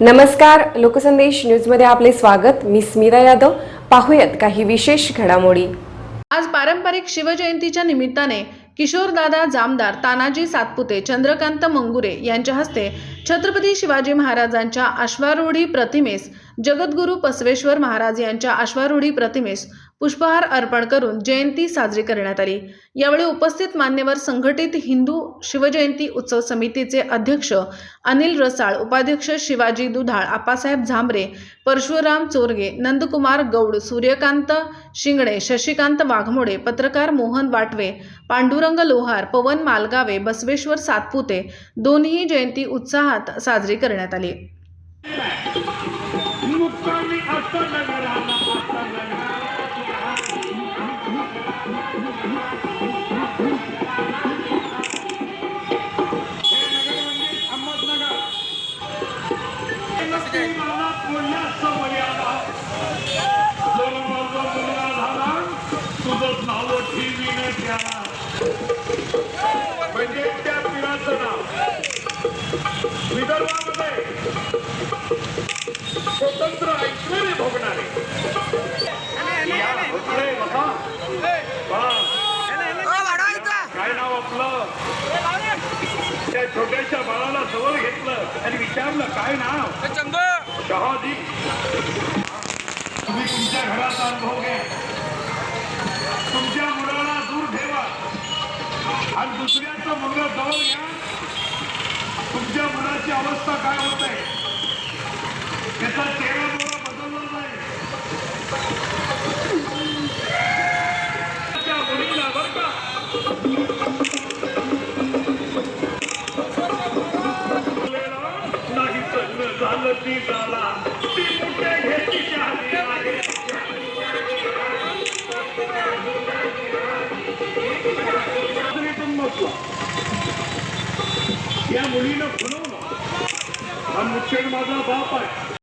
नमस्कार लोकसंदेश न्यूजमध्ये आपले स्वागत. मी स्मिता यादव. पाहूयात काही विशेष घडामोडी. आज पारंपरिक शिवजयंतीच्या निमित्ताने किशोरदादा जामदार तानाजी सातपुते चंद्रकांत मंगुरे यांच्या हस्ते छत्रपती शिवाजी महाराजांच्या अश्वारूढी प्रतिमेस जगद्गुरू बसवेश्वर महाराज यांच्या अश्वारूढी प्रतिमेस पुष्पहार अर्पण करून जयंती साजरी करण्यात आली. यावेळी उपस्थित मान्यवर संघटित हिंदू शिवजयंती उत्सव समितीचे अध्यक्ष अनिल रसाळ उपाध्यक्ष शिवाजी दुधाळ आप्पासाहेब झांबरे परशुराम चोरगे नंदकुमार गौड सूर्यकांत शिंगणे शशिकांत वाघमोडे पत्रकार मोहन वाटवे पांडुरंग लोहार पवन मालगावे बसवेश्वर सातपुते दोन्ही जयंती उत्साहात साजरी करण्यात आली. तुझं नाव ठेवीने त्याला म्हणजे त्या पिराचं नाव विदर्भामध्ये स्वतंत्र ऐश्वर्य भोगणारे या, अरे बसा. बा. काय नाव आपलं त्या छोट्याशा बाळाला जवळ घेतलं आणि विचारलं काय नाव शहाजी तुम्ही तुमच्या घराचा अनुभव घ्या. तुमच्या मुलाला दूर ठेवा. आणि दुसऱ्याचं मुलगा जवळ घ्या. तुमच्या मुलाची अवस्था काय होत आहे? लग्न झालं ती कुठे घेतली या मुलीनं फुलवलं. हा मुख्य माझा बाप आहे.